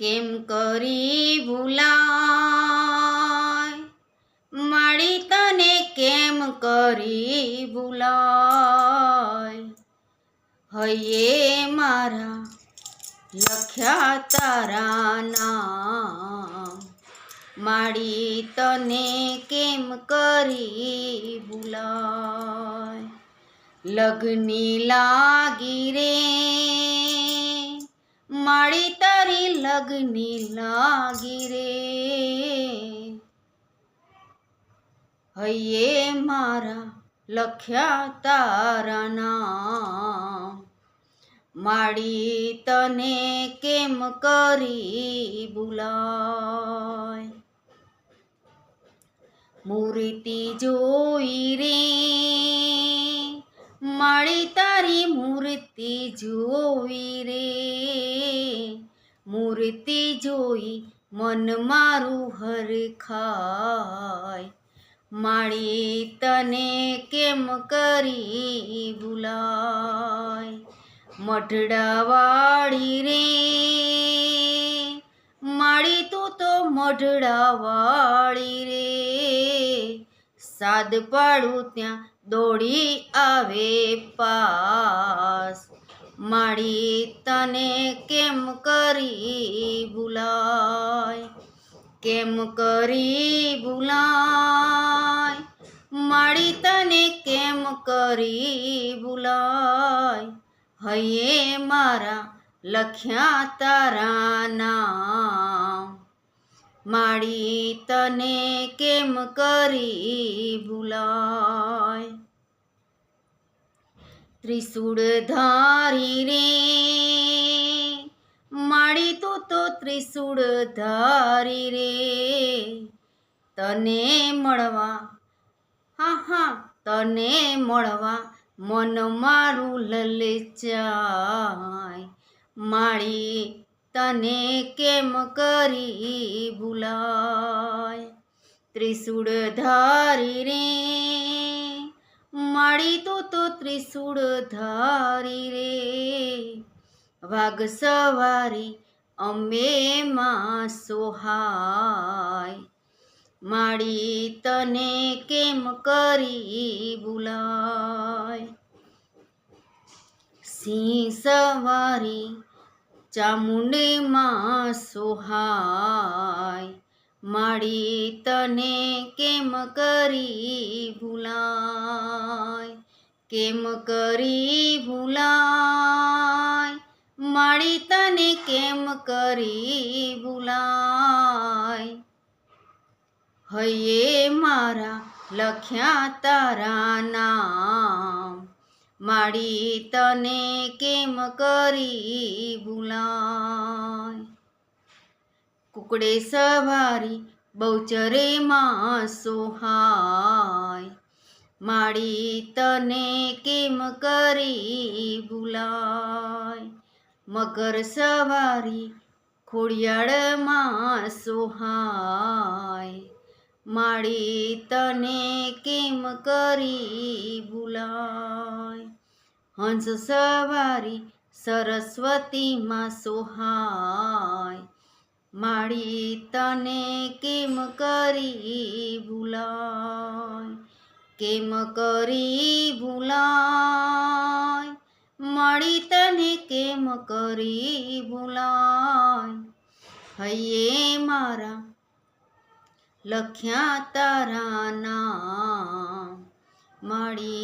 કેમ કરી ભૂલાય? માડી તને કેમ કરી ભૂલાય? હૈયે મારા લખ્યા તારા નામ. માડી તને કેમ કરી ભૂલાય? લગ્ની લાગી રે માડી તારી લગની લાગી રે. હૈયે મારા લખ્યા તારા નામ. માળી તને કેમ કરી ભૂલાય? મૂર્તિ જોઈ રે. માળી તારી મૂર્તિ જોઈ રે. મૂર્તિ જોઈ મન મારું હરખાય. માળી તને કેમ કરી ભૂલાય? મઢડાવાળી રે, માળી તું તો મઢડાવાળી રે. સાદ પાડું ત્યાં દોડી આવે પાસ માળી તને કેમ કરી ભૂલાય? કેમ કરી ભૂલાય? માળી તને કેમ કરી ભૂલાય? હૈયે મારા લખ્યા તારા નામ. માળી તને કેમ કરી ભૂલાય? ત્રિશુળ ધારી રે માળી તો તો ત્રિશુળ ધારી રે તને મળવા, હા હા, તને મળવા મન મારું લલચાય. માળી તને કેમ કરી ભૂલાય? ત્રિશુળ ધારી રે માળી તું તો ત્રિશુળ ધારી રે. વાઘ સવારી અમે માં સોહાય. માળી તને કેમ કરી બોલાય સિંહ સવારી ચામુંડીમાં સોહાય. માળી તને કેમ કરી ભૂલાય? કેમ કરી ભૂલાય? માળી તને કેમ કરી ભૂલાય? હૈયે મારા લખ્યા તારા નામ. માળી તને કેમ કરી ભૂલાય? કુકડે સવારી, બહુચરે માં સોહાય માળી તને કેમ કરી ભૂલાય? મકર સવારી ખોડિયાળમાં સોહાય માળી તને કેમ કરી ભૂલાય? હંસ સવારી સરસ્વતીમાં સોહાય માળી તને કેમ કરી ભૂલાય? કેમ કરી ભૂલાય? મળી તને કેમ કરી ભૂલાય? હૈયે મારા લખ્યા તારા નામ. મળી